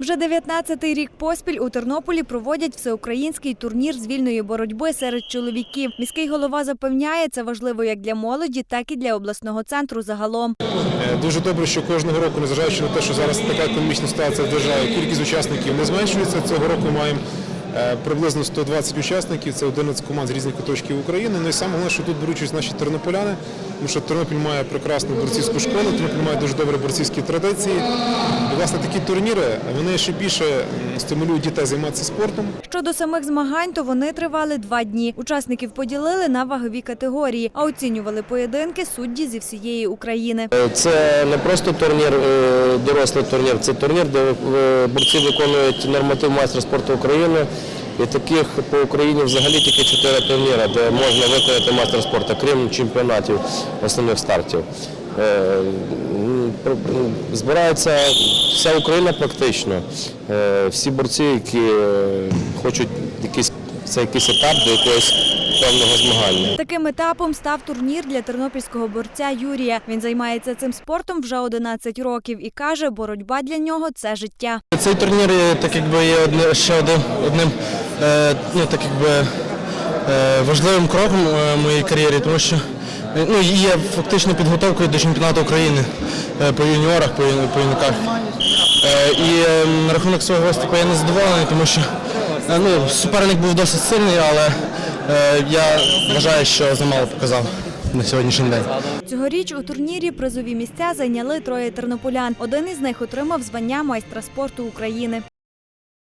Вже 19-й рік поспіль у Тернополі проводять всеукраїнський турнір з вільної боротьби серед чоловіків. Міський голова запевняє, це важливо як для молоді, так і для обласного центру загалом. Е, Дуже добре, що кожного року, незважаючи на те, що зараз така економічна ситуація в державі, кількість учасників не зменшується. Цього року маємо приблизно 120 учасників, це 11 команд з різних куточків України. Ну і саме головне, що тут беруть участь наші тернополяни, тому що Тернопіль має прекрасну борцівську школу, Тернопіль має дуже добрі борцівські традиції. І, власне, такі турніри вони ще більше стимулюють дітей займатися спортом. Щодо самих змагань, то вони тривали два дні. Учасників поділили на вагові категорії, а оцінювали поєдинки судді зі всієї України. Це не просто турнір, е, дорослий турнір, це турнір, де е, борці виконують норматив майстра спорту України. І таких по Україні взагалі тільки чотири турніри, де можна виконати майстер спорту, крім чемпіонатів основних стартів. Е, пр- м, Збирається вся Україна практично. Е, Всі борці, які е, хочуть якийсь, це якийсь етап до якогось певного змагання. Таким етапом став турнір для тернопільського борця Юрія. Він займається цим спортом вже 11 років і каже, боротьба для нього це життя. Цей турнір так якби є одне, ще один, одним ну, так якби, е, важливим кроком е, в моїй кар'єрі, тому що е, ну, є фактично підготовкою до чемпіонату України е, по юніорах, по, юнаках. Е, і е, на рахунок свого виступу я не задоволений, тому що е, ну, суперник був досить сильний, але е, я вважаю, що замало показав на сьогоднішній день. Цьогоріч у турнірі призові місця зайняли троє тернополян. Один із них отримав звання майстра спорту України.